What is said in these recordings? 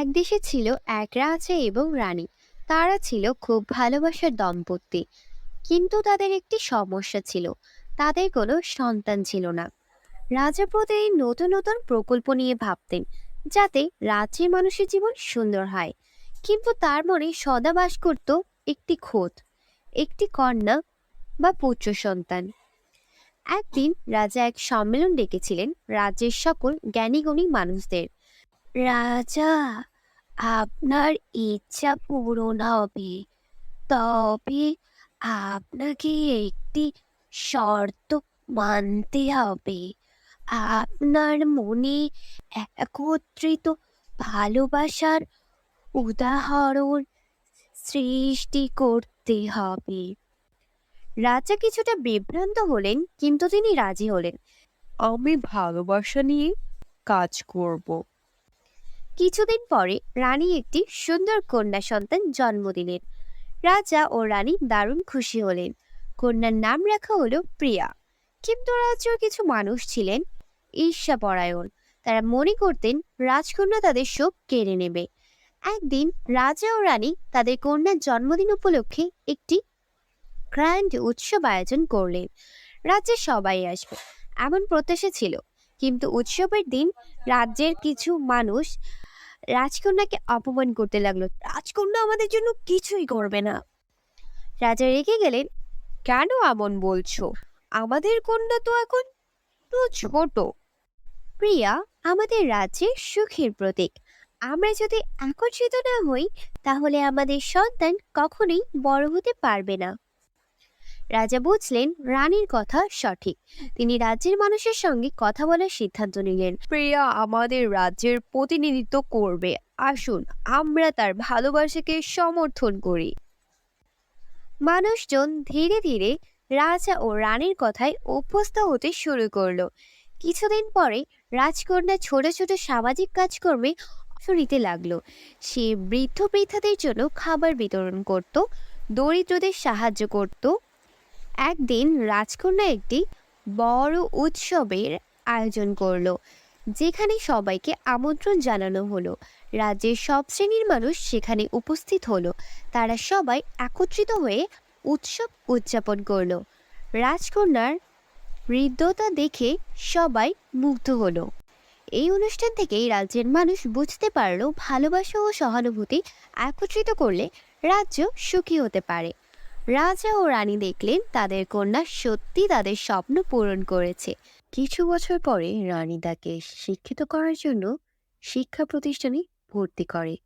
এক দেশে ছিল এক রাজা এবং রানী। তারা ছিল খুব ভালোবাসার দম্পতি। কিন্তু তাদের একটি সমস্যা ছিল। তাদের কোনো সন্তান ছিল না। রাজা প্রতিদিন নতুন নতুন প্রকল্প নিয়ে ভাবতেন, যাতে রাজ্যের মানুষের জীবন সুন্দর হয়। কিন্তু তার মনে সদা বাস করত একটি খোদ, একটি কন্যা বা পুত্র সন্তান। একদিন রাজা এক সম্মেলন ডেকেছিলেন রাজ্যের সকল জ্ঞানীগুণী মানুষদের। রাজা, আপনার ইচ্ছা পূরণ হবে। তবে আপনাকে একটি শর্ত মানতে হবে। আপনার মনে একত্রিত ভালোবাসার উদাহরণ সৃষ্টি করতে হবে। রাজা কিছুটা বিভ্রান্ত হলেন, কিন্তু তিনি রাজি হলেন। আমি ভালোবাসা নিয়ে কাজ করব। কিছুদিন পরে রানী একটি সুন্দর কন্যা সন্তান জন্ম দিলেন। রাজা ও রানী দারুণ খুশি হলেন। কন্যার নাম রাখা হলো প্রিয়া। কিন্তু রাজ্যের কিছু মানুষ ছিলেন ঈর্ষাপরায়ণ। তারা মনে করতেন রাজকন্যা তাদের শোক কেড়ে নেবে। একদিন রাজা ও রানী তাদের কন্যার জন্মদিন উপলক্ষে একটি গ্র্যান্ড উৎসব আয়োজন করলেন। রাজ্যে সবাই আসবে, এমন প্রত্যাশা ছিল। কিন্তু উৎসবের দিন রাজ্যের কিছু মানুষ রাজকন্যাকে অপমান করতে লাগল। রাজকন্যা আমাদের জন্য কিছুই করবে না। রাজা রেগে গেলেন, কেন এমন বলছো? আমাদের কন্যা তো এখন তো ছোট। প্রিয়া, আমাদের রাজ্যের সুখের প্রতীক। আমরা যদি আকর্ষিত না হই, তাহলে আমাদের সন্তান কখনোই বড় হতে পারবে না। রাজা বুঝলেন রানীর কথা সঠিক। তিনি রাজ্যের মানুষের সঙ্গে কথা বলার সিদ্ধান্ত নিলেন। প্রিয়া আমাদের রাজ্যের প্রতিনিধিত্ব করবে। আসুন আমরা তার ভালোবাসাকে সমর্থন করি। মানুষজন ধীরে ধীরে রাজা ও রানীর কথায় অভ্যস্ত হতে শুরু করল। কিছুদিন পরে রাজকন্যা ছোট ছোট সামাজিক কাজকর্মে অংশ নিতে লাগল। সে বৃদ্ধ বৃদ্ধাদের জন্য খাবার বিতরণ করত দরিদ্রদের সাহায্য করত একদিন রাজকন্যা একটি বড় উৎসবের আয়োজন করল, যেখানে সবাইকে আমন্ত্রণ জানানো হলো। রাজ্যের সব শ্রেণির মানুষ সেখানে উপস্থিত হলো। তারা সবাই একত্রিত হয়ে উৎসব উদযাপন করল। রাজকন্যার হৃদ্যতা দেখে সবাই মুগ্ধ হলো। এই অনুষ্ঠান থেকেই রাজ্যের মানুষ বুঝতে পারল ভালোবাসা ও সহানুভূতি একত্রিত করলে রাজ্য সুখী হতে পারে। রাজা ও রানী দেখলেন তাদের কন্যা সত্যি তাদের স্বপ্ন পূরণ করেছে। কিছু বছর পরে রানী তাকে শিক্ষিত করার জন্য শিক্ষা প্রতিষ্ঠানে ভর্তি করে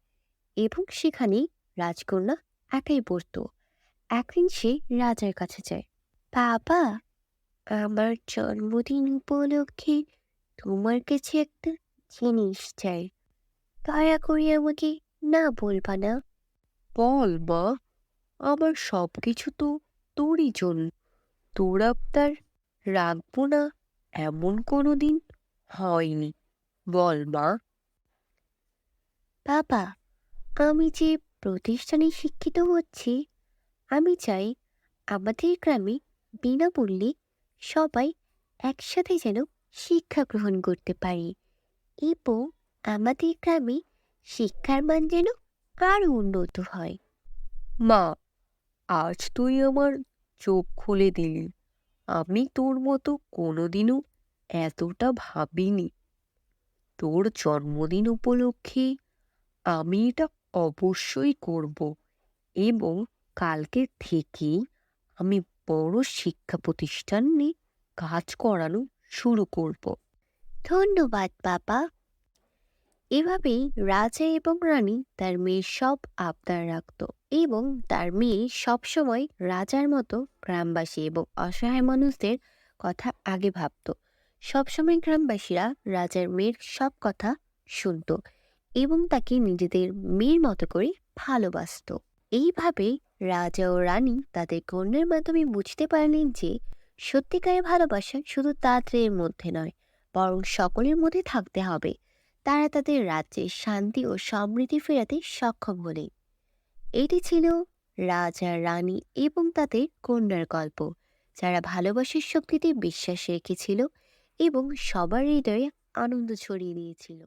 এবং সেখানে রাজকন্যা একাই পড়ত। একদিন সে রাজার কাছে যায়। বাবা, আমার জন্মদিন উপলক্ষে তোমার কাছে একটা জিনিস চাই। দয়া করে আমাকে না বলবা না? বল মা আমার সব কিছু তো তোরই জন্য। তোর আবদার রাখব না এমন কোনো দিন হয়নি। বল মা। বাবা আমি যে প্রতিষ্ঠানে শিক্ষিত হচ্ছি আমি চাই আমাদের গ্রামে বিনামূল্যে সবাই একসাথে যেন শিক্ষা গ্রহণ করতে পারি এবং আমাদের গ্রামে শিক্ষার মান যেন আরও উন্নত হয়। মা আজ তুই আমার চোখ খুলে দিলি। আমি তোর মতো কোনোদিনও এতটা ভাবিনি। তোর জন্মদিন উপলক্ষে আমি এটা অবশ্যই করব এবং কালকে থেকেই আমি বড় শিক্ষা প্রতিষ্ঠানে কাজ করানো শুরু করব। ধন্যবাদ, বাবা। এভাবেই রাজা এবং রানী তার মেয়ের সব আবদার রাখত এবং তার মেয়ে সবসময় রাজার মতো গ্রামবাসী এবং অসহায় মানুষদের কথা আগে ভাবত। সবসময় গ্রামবাসীরা রাজার মেয়ের সব কথা শুনত এবং তাকে নিজেদের মেয়ের মতো করে ভালোবাসতো। এইভাবে রাজা ও রানী তাদের কন্যার মাধ্যমে বুঝতে পারলেন যে সত্যিকারের ভালোবাসা শুধু তাদের মধ্যে নয়, বরং সকলের মধ্যে থাকতে হবে। তারা তাদের রাজ্যে শান্তি ও সমৃদ্ধি ফেরাতে সক্ষম হলে। এটি ছিল রাজা, রানী এবং তাদের কন্যার গল্প, যারা ভালোবাসার শক্তিতে বিশ্বাস রেখেছিল এবং সবার হৃদয়ে আনন্দ ছড়িয়ে দিয়েছিল।